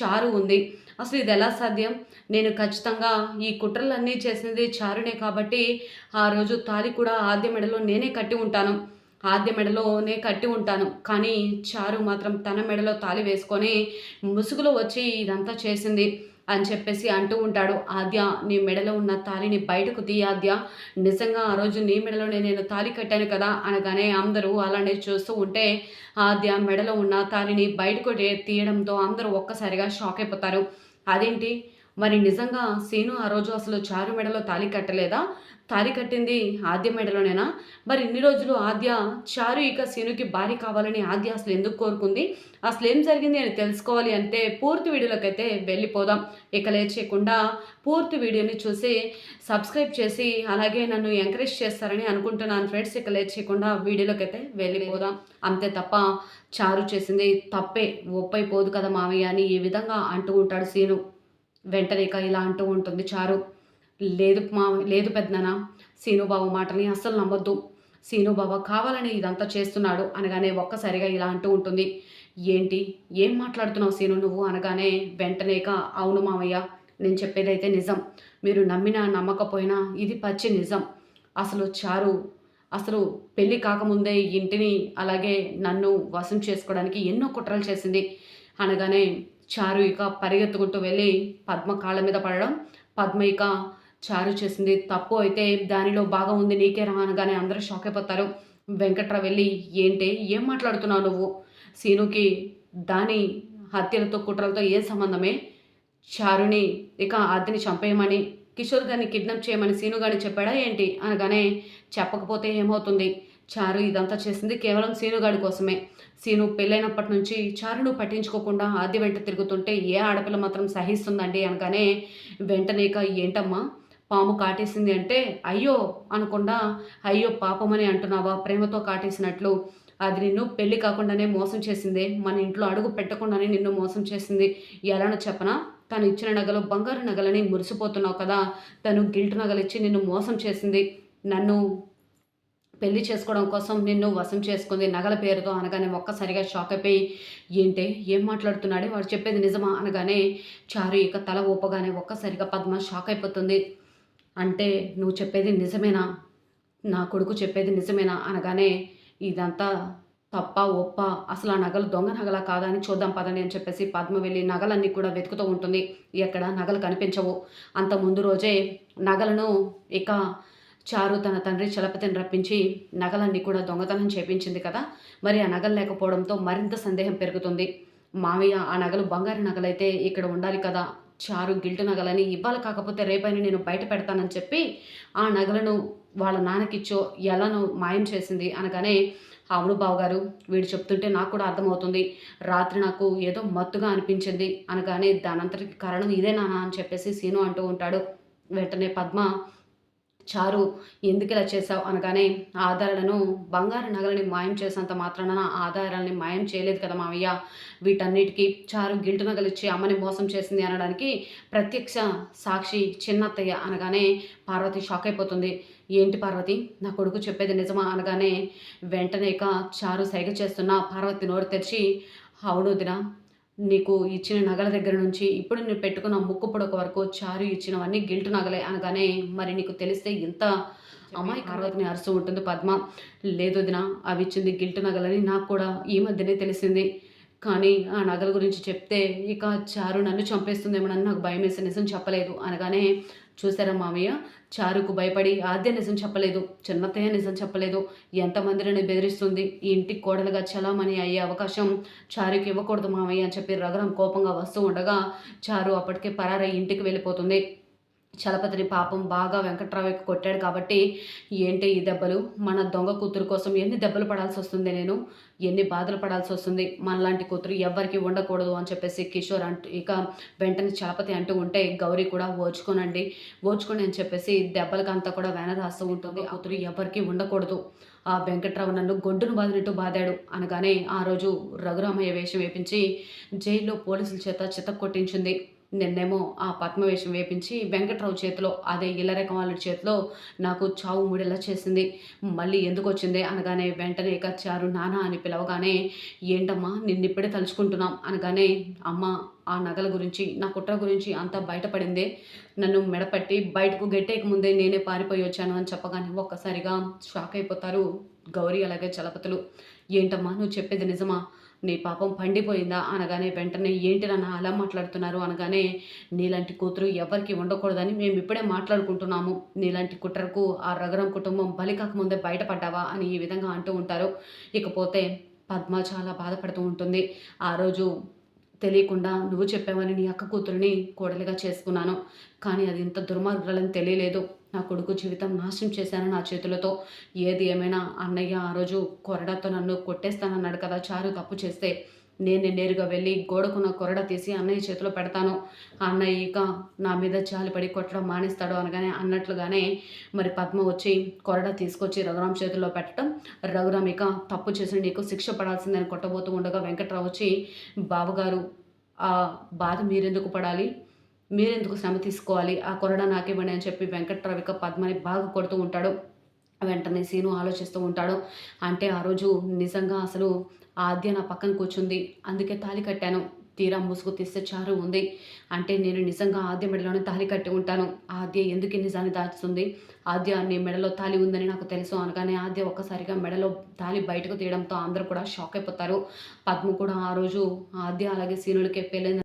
చారు ఉంది. అసలు ఇది ఎలా సాధ్యం? నేను ఖచ్చితంగా ఈ కుట్రలన్నీ చేసినది చారునే కాబట్టి ఆ రోజు తాలి కూడా ఆద్య మెడలో నేనే కట్టి ఉంటాను. ఆద్య మెడలోనే కట్టి ఉంటాను. కానీ చారు మాత్రం తన మెడలో తాలి వేసుకొని ముసుగులో వచ్చి ఇదంతా చేసింది. అని చెప్పేసి అంటూ ఉంటాడు. ఆద్య నీ మెడలో ఉన్న తాలిని బయటకు తీయాద్య నిజంగా ఆ రోజు నీ మెడలోనే నేను తాలి కట్టాను కదా అనగానే అందరూ అలానే చూస్తూ ఉంటే ఆద్య మెడలో ఉన్న తాలిని బయటకు తీయడంతో అందరూ ఒక్కసారిగా షాక్ అయిపోతారు. అదేంటి? మరి నిజంగా సీను ఆ రోజు అసలు చారు మెడలో తాలి కట్టలేదా? తాలి కట్టింది ఆద్య మెడలోనేనా? మరి ఇన్ని రోజులు ఆద్య చారు ఇక సీనుకి భార్య కావాలని ఆద్య అసలు ఎందుకు కోరుకుంది? అసలు ఏం జరిగింది అని తెలుసుకోవాలి అంటే పూర్తి వీడియోలోకైతే వెళ్ళిపోదాం. ఇక లేచేయకుండా పూర్తి వీడియోని చూసి సబ్స్క్రైబ్ చేసి అలాగే నన్ను ఎంకరేజ్ చేస్తారని అనుకుంటున్నాను ఫ్రెండ్స్. ఇక లేచేయకుండా వీడియోలోకి అయితే వెళ్ళిపోదాం. అంతే తప్ప చారు చేసింది తప్పే. ఒప్పైపోదు కదా మామయ్య అని ఈ విధంగా అంటూ ఉంటాడు సీను. వెంటనేక ఇలా అంటూ ఉంటుంది. చారు లేదు మా లేదు పెద్దనా సీనుబాబు మాటని అస్సలు నమ్మొద్దు. సీనుబాబు కావాలని ఇదంతా చేస్తున్నాడు అనగానే ఒక్కసారిగా ఇలా అంటూ ఉంటుంది. ఏంటి? ఏం మాట్లాడుతున్నావు సీను నువ్వు? అనగానే వెంటనేక అవును మామయ్య నేను చెప్పేదైతే నిజం. మీరు నమ్మినా నమ్మకపోయినా ఇది పచ్చి నిజం. అసలు చారు అసలు పెళ్ళి కాకముందే ఇంటిని అలాగే నన్ను వశం చేసుకోవడానికి ఎన్నో కుట్రలు చేసింది అనగానే చారు ఇక పరిగెత్తుకుంటూ వెళ్ళి పద్మ కాళ్ళ మీద పడడం. పద్మ ఇక చారు చేసింది తప్పు అయితే దానిలో బాగా ఉంది నీకే రా అందరూ షాక్ అయిపోతారు. వెంకట్రా వెళ్ళి ఏంటి ఏం మాట్లాడుతున్నావు నువ్వు? సీనుకి దాని హత్యలతో కుట్రలతో ఏం సంబంధమే? చారుని ఇక ఆద్యని చంపేయమని కిషోర్ గారిని కిడ్నాప్ చేయమని సీను గారిని చెప్పాడా ఏంటి? అనగానే చెప్పకపోతే ఏమవుతుంది? చారు ఇదంతా చేసింది కేవలం సీనుగాడి కోసమే. సీను పెళ్ళైనప్పటి నుంచి చారును పట్టించుకోకుండా ఆది వెంట తిరుగుతుంటే ఏ ఆడపిల్ల మాత్రం సహిస్తుందండి అనగానే వెంటనే ఇక ఏంటమ్మా పాము కాటేసింది అంటే అయ్యో అనకుండా అయ్యో పాపమని అంటున్నావా ప్రేమతో కాటేసినట్లు. అది నిన్ను పెళ్ళి కాకుండానే మోసం చేసింది. మన ఇంట్లో అడుగు పెట్టకుండానే నిన్ను మోసం చేసింది. ఎలానో చెప్పనా? తను ఇచ్చిన నగలు బంగారు నగలని మురిసిపోతున్నావు కదా. తను గిల్ట్ నగలు ఇచ్చి నిన్ను మోసం చేసింది. నన్ను పెళ్ళి చేసుకోవడం కోసం నిన్ను వశం చేసుకుంది నగల పేరుతో అనగానే ఒక్కసారిగా షాక్ అయిపోయి ఏంటే? ఏం మాట్లాడుతున్నాడే? వాడు చెప్పేది నిజమా? అనగానే చారు ఇక తల ఊపగానే ఒక్కసారిగా పద్మ షాక్ అయిపోతుంది. అంటే నువ్వు చెప్పేది నిజమేనా? నా కొడుకు చెప్పేది నిజమేనా? అనగానే ఇదంతా తప్ప ఒప్ప? అసలు ఆ నగలు దొంగ నగలా కాదా అని చూద్దాం పదండి అని చెప్పేసి పద్మ వెళ్ళి నగలన్నీ కూడా వెతుకుతూ ఉంటుంది. ఎక్కడ? నగలు కనిపించవు. అంత ముందు రోజే నగలను ఇక చారు తన తండ్రి చలపతిని రప్పించి నగలన్నీ కూడా దొంగతనం చేపించింది కదా. మరి ఆ నగలు లేకపోవడంతో మరింత సందేహం పెరుగుతుంది. మామయ్య ఆ నగలు బంగారు నగలైతే ఇక్కడ ఉండాలి కదా. చారు గిల్టు నగలని ఇవ్వాలి కాకపోతే రేపైనా నేను బయట పెడతానని చెప్పి ఆ నగలను వాళ్ళ నాన్నకిచ్చో ఎలానో మాయం చేసింది అనగానే అవును బావగారు వీడు చెప్తుంటే నాకు కూడా అర్థమవుతుంది. రాత్రి నాకు ఏదో మత్తుగా అనిపించింది అనగానే దానంతటికి కారణం ఇదే నానా అని చెప్పేసి సీను అంటూ ఉంటాడు. వెంటనే పద్మ చారు ఎందుకు ఇలా చేసావు అనగానే ఆధారాలను బంగారు నగలని మాయం చేసినంత మాత్రాన ఆధారాలని మాయం చేయలేదు కదా మావయ్య. వీటన్నిటికీ చారు గిల్టు నగలిచ్చి అమ్మని మోసం చేసింది అనడానికి ప్రత్యక్ష సాక్షి చిన్నత్తయ్య అనగానే పార్వతి షాక్ అయిపోతుంది. ఏంటి పార్వతి? నా కొడుకు చెప్పేది నిజమా? అనగానే వెంటనే ఇక చారు సైగ చేస్తున్న పార్వతి నోరు తెరిచి అవును దినా నీకు ఇచ్చిన నగల దగ్గర నుంచి ఇప్పుడు నేను పెట్టుకున్న ముక్కు పొడక వరకు చారు ఇచ్చినవన్నీ గిల్ట్ నగలే అనగానే మరి నీకు తెలిస్తే ఇంత అమ్మాయి పార్వతిని అరుస్తూ ఉంటుంది పద్మ. లేదు దిన అవి ఇచ్చింది గిల్ట్ నగలని నాకు కూడా ఈ మధ్యనే తెలిసింది. కానీ ఆ నగల గురించి చెప్తే ఇక చారు నన్ను చంపేస్తుందేమోనని నాకు భయం వేసి నిజం చెప్పలేదు అనగానే చూసారా మామయ్య? చారుకు భయపడి ఆద్య నిజం చెప్పలేదు చిన్నతయ్య నిజం చెప్పలేదు. ఎంతమందిని బెదిరిస్తుంది? ఈ ఇంటికి కోడలుగా చలామణి అయ్యే అవకాశం చారుకి ఇవ్వకూడదు మామయ్య అని చెప్పి రఘురాం కోపంగా వస్తూ ఉండగా చారు అప్పటికే పరారై ఇంటికి వెళ్ళిపోతుంది. చలపతిని పాపం బాగా వెంకట్రావుకి కొట్టాడు కాబట్టి ఏంటి ఈ దెబ్బలు? మన దొంగ కూతురు కోసం ఎన్ని దెబ్బలు పడాల్సి వస్తుంది నేను? ఎన్ని బాధలు పడాల్సి వస్తుంది? మనలాంటి కూతురు ఎవరికి ఉండకూడదు అని చెప్పేసి కిషోర్ అంటూ ఇక వెంటనే చలపతి అంటూ ఉంటే గౌరీ కూడా ఓచుకోనండి ఓచుకోండి అని చెప్పేసి దెబ్బలకి అంతా కూడా వేన రాస్తూ ఉంటుంది. కూతురు ఎవరికి ఉండకూడదు. ఆ వెంకట్రావు నన్ను గొడ్డును బాదినట్టు బాదాడు. అనగానే ఆ రోజు రఘురామయ్య వేషం వేపించి జైల్లో పోలీసుల చేత చిత్త కొట్టించింది నిన్నేమో ఆ పద్మవేషం వేపించి వెంకట్రావు చేతిలో అదే ఇల్లరేఖ వాళ్ళ చేతిలో నాకు చావు ముడేలా చేసింది. మళ్ళీ ఎందుకు వచ్చింది అనగానే వెంటనే కచ్చారు నానా అని పిలవగానే ఏంటమ్మా నిన్నిప్పుడే తలుచుకుంటున్నాం అనగానే అమ్మ ఆ నగల గురించి నా కుట్ర గురించి అంతా బయటపడిందే. నన్ను మెడపట్టి బయటకు గట్టేక ముందే నేనే పారిపోయి వచ్చాను అని చెప్పగానే ఒక్కసారిగా షాక్ అయిపోతారు గౌరీ అలాగే చలపతులు. ఏంటమ్మా నువ్వు చెప్పేది నిజమా? నీ పాపం పండిపోయిందా? అనగానే వెంటనే ఏంటి నాన్న అలా మాట్లాడుతున్నారు? అనగానే నీలాంటి కూతురు ఎవరికి ఉండకూడదని మేము ఇప్పుడే మాట్లాడుకుంటున్నాము. నీలాంటి కుట్రకు ఆ రగరం కుటుంబం బలి కాకముందే బయటపడ్డావా? అని ఈ విధంగా అంటూ ఉంటారు. ఇకపోతే పద్మ చాలా బాధపడుతూ ఉంటుంది. ఆ రోజు తెలియకుండా నువ్వు చెప్పావని నీ అక్క కూతురిని కోడలిగా చేసుకున్నాను. కానీ అది ఇంత దుర్మార్గాలని తెలియలేదు. నా కొడుకు జీవితం నాశనం చేశాను నా చేతులతో. ఏది ఏమైనా అన్నయ్య ఆ రోజు కొరడాతో నన్ను కొట్టేస్తానన్నాడు కదా చారు తప్పు చేస్తే. నేను నేరుగా వెళ్ళి గోడకున్న కొరడ తీసి అన్నయ్య చేతిలో పెడతాను. అన్నయ్య ఇక నా మీద జాలిపడి కొట్టడం మానేస్తాడు అనగానే అన్నట్లుగానే మరి పద్మ వచ్చి కొరడ తీసుకొచ్చి రఘురామ్ చేతిలో పెట్టడం. రఘురామ్ ఇక తప్పు చేసి నీకు శిక్ష పడాల్సిందని కొట్టబోతూ ఉండగా వెంకట్రావు వచ్చి బావగారు ఆ బాధ మీరెందుకు పడాలి? మీరెందుకు శ్రమ తీసుకోవాలి? ఆ కొరడ నాకివ్వండి అని చెప్పి వెంకట్రావు ఇక పద్మని బాగా కొడుతూ ఉంటాడు. వెంటనే సీను ఆలోచిస్తూ ఉంటాడు. అంటే ఆ రోజు నిజంగా అసలు ఆద్య నా పక్కన కూర్చుంది. అందుకే తాళి కట్టాను. తీరా ముసుగు తీస్తే చారు ఉంది. అంటే నేను నిజంగా ఆద్య మెడలోనే తాళి కట్టి ఉంటాను. ఆద్య ఎందుకు నిజాన్ని దాచుతుంది? ఆద్య నీ మెడలో తాళి ఉందని నాకు తెలుసు అనగానే ఆద్య ఒక్కసారిగా మెడలో తాళి బయటకు తీయడంతో అందరూ కూడా షాక్ అయిపోతారు. పద్మ కూడా ఆ రోజు ఆద్య అలాగే సీనులకి పెళ్ళింది